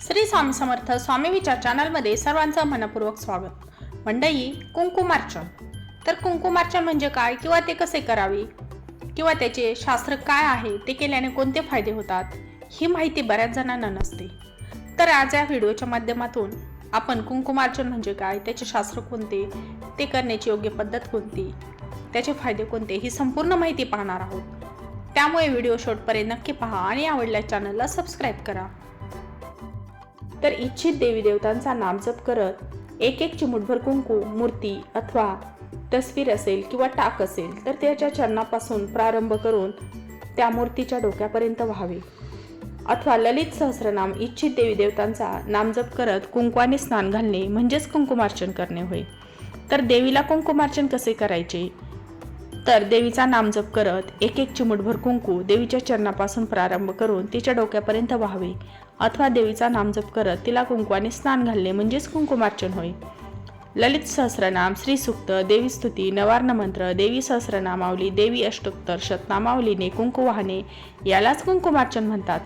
श्री स्वामी समर्थ स्वामी विचार चॅनलमध्ये सर्वांचं मनपूर्वक स्वागत. मंडई कुंकुमार्चन. तर कुंकुमार्चन म्हणजे काय किंवा ते कसे करावे? किंवा त्याचे शास्त्र काय आहे? ते केल्याने कोणते फायदे होतात? ही माहिती बऱ्याच जणांना नसते. तर आज या व्हिडिओच्या माध्यमातून आपण कुंकुमार्चन म्हणजे काय? त्याचे शास्त्र कोणते? ते करण्याची योग्य पद्धत कोणती? त्याचे फायदे कोणते? ही संपूर्ण माहिती पाहणार आहोत. त्यामुळे व्हिडिओ शॉर्टपर्यंत नक्की पहा आणि आवडल्या चॅनलला सबस्क्राईब करा. तर इच्छित देवी देवतांचा नामजप करत एक एक चिमुटभर कुंकू मूर्ती अथवा तस्वीर असेल किंवा टाक असेल तर त्याच्या चरणापासून प्रारंभ करून त्या मूर्तीच्या डोक्यापर्यंत व्हावे. अथवा ललित सहस्रनाम इच्छित देवी देवतांचा नामजप करत कुंकवाने स्नान घालणे म्हणजेच कुंकुमार्चन करणे होय. तर देवीला कुंकुमार्चन कसे करायचे? तर देवीचा नामजप करत एक एक चिमुटभर कुंकू देवीच्या चरणापासून प्रारंभ करून तिच्या डोक्यापर्यंत व्हावे. अथवा देवीचा नामजप करत तिला कुंकवाने स्नान घालणे म्हणजेच कुंकुमार्चन होय. ललित सहस्रनाम श्रीसुक्त देवी स्तुती नवार्ण मंत्र देवी सहस्रनामावली देवी अष्टोत्तर शतनामावलीने कुंकू वाहने यालाच कुंकुमार्चन म्हणतात.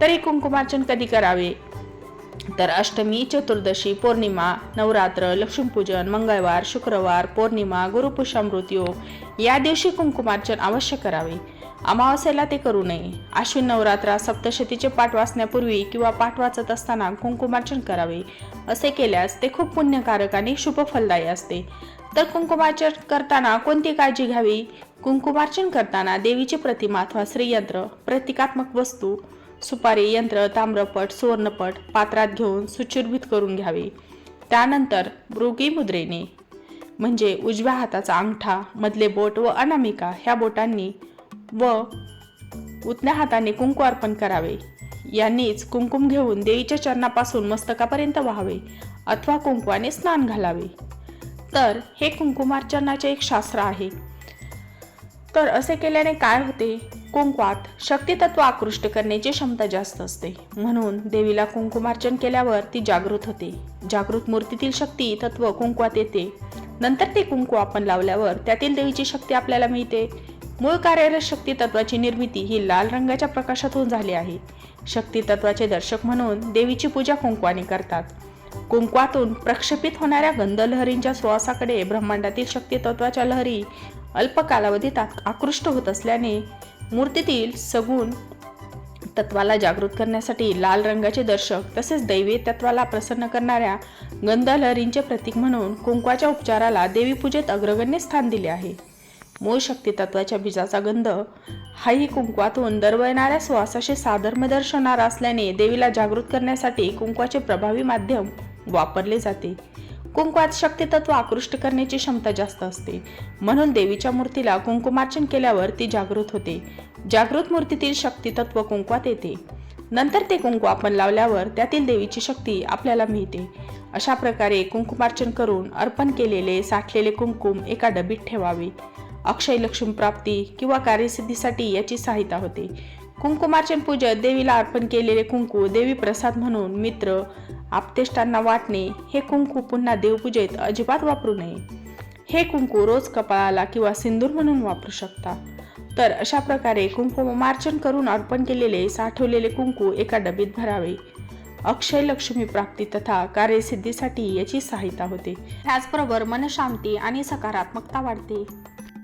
तर हे कुंकुमार्चन कधी करावे? तर अष्टमी चतुर्दशी पौर्णिमा नवरात्र लक्ष्मीपूजन मंगळवार शुक्रवार पौर्णिमा गुरुपुषामृत योग या दिवशी कुंकुमार्चन अवश्य करावे. अमावस्येला ते करू नये. आश्विन नवरात्रात सप्तशतीचे पाठ वाचण्यापूर्वी किंवा पाठ वाचत असताना कुंकुमार्चन करावे. असे केल्यास ते खूप पुण्यकारक आणि शुभफलदायी असते. तर कुंकुमार्चन करताना कोणती काळजी घ्यावी? कुंकुमार्चन करताना देवीची प्रतिमा अथवा श्रीयंत्र प्रतिकात्मक वस्तू सुपारी यंत्र ताम्रपट सुवर्णपट पात्रात घेऊन सुचिर्भित करून घ्यावे. त्यानंतर मृगी मुद्रेने म्हणजे उजव्या हाताचा अंगठा मधले बोट व अनामिका ह्या बोटांनी व उतण्या हाताने कुंकू अर्पण करावे. यांनीच कुंकुम घेऊन देवीच्या चरणापासून मस्तकापर्यंत व्हावे अथवा कुंकवाने स्नान घालावे. तर हे कुंकुमार्चनाचे एक शास्त्र आहे. तर असे केल्याने काय होते? कुंकवात शक्तितत्व आकृष्ट करण्याची क्षमता जास्त असते. म्हणून देवीला कुंकुमार्चन केल्यावर ती जागृत होते. जागृत मूर्तीतील शक्ती तत्व कुंकवात येते. नंतर ते कुंकू आपण लावल्यावर त्यातील देवीची शक्ती आपल्याला मिळते. मूळ कार्यरत शक्ती तत्वाची निर्मिती ही लाल रंगाच्या प्रकाशातून झाली आहे. शक्ती तत्वाचे दर्शक म्हणून देवीची पूजा कुंकवाने करतात. कुंकवातून प्रक्षेपित होणाऱ्या गंधलहरींच्या श्वासाकडे सुवासाकडे ब्रह्मांडातील शक्ती तत्वाच्या लहरी अल्प कालावधीत आकृष्ट होत असल्याने मूर्तीतील सगुण तत्वाला जागृत करण्यासाठी लाल रंगाचे दर्शक तसेच दैवी तत्वाला प्रसन्न करणाऱ्या गंध लहरींचे प्रतीक म्हणून कुंकवाच्या उपचाराला देवीपूजेत अग्रगण्य स्थान दिले आहे. मूळ शक्ती तत्वाच्या बीजाचा गंध हाही कुंकवातून दरवळणाऱ्या श्वासाशी साधर्म दर्शवणारा असल्याने देवीला जागृत करण्यासाठी कुंकवाचे प्रभावी माध्यम वापरले जाते. कुंकवात शक्तितत्व आकृष्ट करण्याची क्षमता जास्त असते. म्हणून देवीच्या मूर्तीला कुंकुमार्चन केल्यावर ती जागृत होते. जागृत मूर्तीतील शक्तितत्व कुंकवात येते. नंतर ते कुंकू आपण लावल्यावर त्यातील देवीची शक्ती आपल्याला मिळते. अशा प्रकारे कुंकुमार्चन करून अर्पण केलेले साठलेले कुंकुम एका डबीत ठेवावे. अक्षय लक्ष्मी प्राप्ती किंवा कार्यसिद्धीसाठी याची सहायता होते. कुंकुमार्चन पूजत देवीला अर्पण केलेले कुंकू देवी प्रसाद म्हणून मित्र आपतेष्टांना वाटणे हे कुंकू पुन्हा देवपूजेत अजिबात वापरू नये. हे कुंकू रोज कपाळाला किंवा सिंदूर म्हणून वापरू शकता. तर अशा प्रकारे कुंकुमार्चन करून अर्पण केलेले साठवलेले कुंकू एका डबीत भरावे. अक्षय लक्ष्मी प्राप्ती तथा कार्यसिद्धीसाठी याची सहायता होते. त्याचबरोबर मनशांती आणि सकारात्मकता वाढते.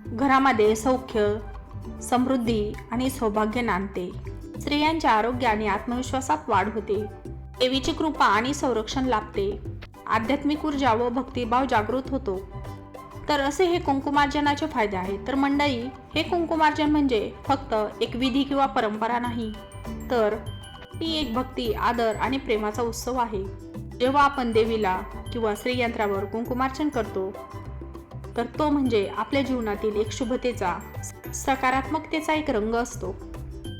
घरामध्ये सौख्य समृद्धी आणि सौभाग्य नांदते. स्त्रियांच्या आरोग्य आणि आत्मविश्वासात वाढ होते. देवीची कृपा आणि संरक्षण लाभते. आध्यात्मिक ऊर्जा व भक्तिभाव जागृत होतो. तर असे हे कुंकुमार्जनाचे फायदे आहेत. तर मंडळी हे कुंकुमार्जन म्हणजे फक्त एक विधी किंवा परंपरा नाही तर ती एक भक्ती आदर आणि प्रेमाचा उत्सव आहे. जेव्हा आपण देवीला किंवा श्रीयंत्रावर कुंकुमार्चन करतो तर तो म्हणजे आपल्या जीवनातील एक शुभतेचा सकारात्मकतेचा एक रंग असतो.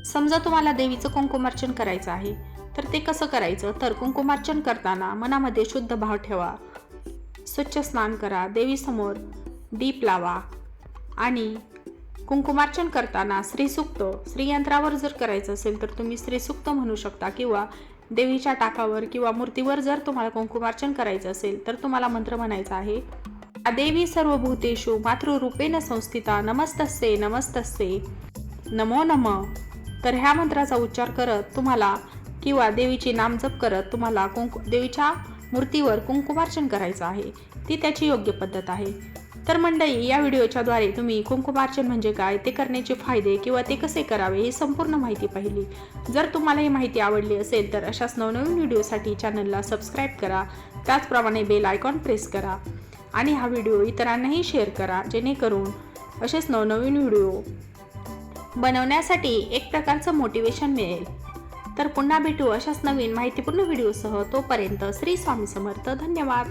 समजा तुम्हाला देवीचं कुंकुमार्चन करायचं आहे तर ते कसं करायचं? तर कुंकुमार्चन करताना मनामध्ये शुद्ध भाव ठेवा. स्वच्छ स्नान करा देवीसमोर दीप लावा. आणि कुंकुमार्चन करताना श्रीसुक्त श्रीयंत्रावर जर करायचं असेल तर तुम्ही श्रीसुक्त म्हणू शकता किंवा देवीच्या टाकावर किंवा मूर्तीवर जर तुम्हाला कुंकुमार्चन करायचं असेल तर तुम्हाला मंत्र म्हणायचा आहे देवी सर्वभूतेषु मातृरूपेण संस्थिता नमस्तस्ये नमस्तस्ये नमो नम। तर ह्या मंत्राचा उच्चार करत तुम्हाला किंवा देवीची नाम जप करत तुम्हाला कुंकू देवीच्या मूर्तीवर कुंकुमार्चन करायचं आहे. ती त्याची योग्य पद्धत आहे. तर मंडळी या व्हिडिओच्याद्वारे तुम्ही कुंकुमार्चन म्हणजे काय ते करण्याचे फायदे किंवा ते कसे करावे ही संपूर्ण माहिती पाहिली. जर तुम्हाला ही माहिती आवडली असेल तर अशाच नवनवीन व्हिडिओसाठी चॅनलला सबस्क्राईब करा. त्याचप्रमाणे बेल आयकॉन प्रेस करा. आणि हा व्हिडिओ इतरांनाही शेअर करा जेणेकरून असेच नवनवीन व्हिडिओ बनवण्यासाठी एक प्रकारचं मोटिवेशन मिळेल. तर पुन्हा भेटू अशाच नवीन माहितीपूर्ण व्हिडिओसह तोपर्यंत श्री स्वामी समर्थ. धन्यवाद.